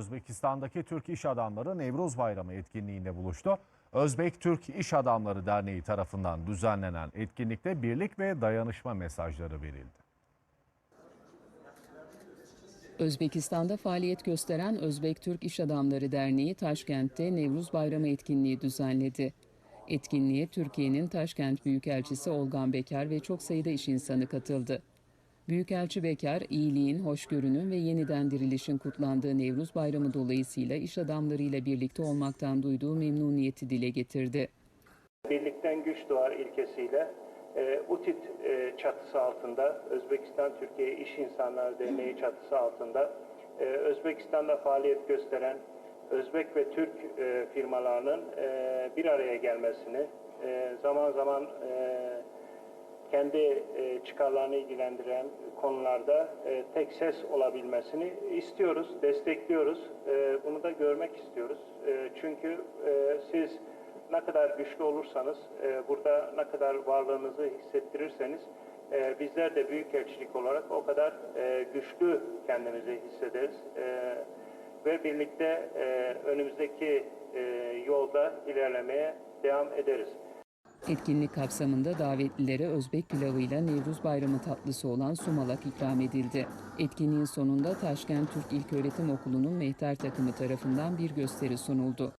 Özbekistan'daki Türk iş adamları Nevruz Bayramı etkinliğinde buluştu. Özbek Türk İş Adamları Derneği tarafından düzenlenen etkinlikte birlik ve dayanışma mesajları verildi. Özbekistan'da faaliyet gösteren Özbek Türk İş Adamları Derneği Taşkent'te Nevruz Bayramı etkinliği düzenledi. Etkinliğe Türkiye'nin Taşkent Büyükelçisi Olgan Bekar ve çok sayıda iş insanı katıldı. Büyükelçi Bekar, iyiliğin, hoşgörünün ve yeniden dirilişin kutlandığı Nevruz Bayramı dolayısıyla iş adamlarıyla birlikte olmaktan duyduğu memnuniyeti dile getirdi. Birlikten güç doğar ilkesiyle e, UTİT e, çatısı altında, Özbekistan Türkiye İş İnsanları Derneği çatısı altında e, Özbekistan'da faaliyet gösteren Özbek ve Türk e, firmalarının e, bir araya gelmesini, e, zaman zaman e, kendi e, çıkarlarını ilgilendiren konularda e, tek ses olabilmesini istiyoruz, destekliyoruz. E, bunu da görmek istiyoruz. Çünkü siz ne kadar güçlü olursanız, burada ne kadar varlığınızı hissettirirseniz, bizler de büyükelçilik olarak o kadar güçlü kendimizi hissederiz. Ve birlikte önümüzdeki yolda ilerlemeye devam ederiz. Etkinlik kapsamında davetlilere Özbek pilavıyla Nevruz Bayramı tatlısı olan sumalak ikram edildi. Etkinliğin sonunda Taşkent Türk İlköğretim Okulu'nun mehter takımı tarafından bir gösteri sunuldu.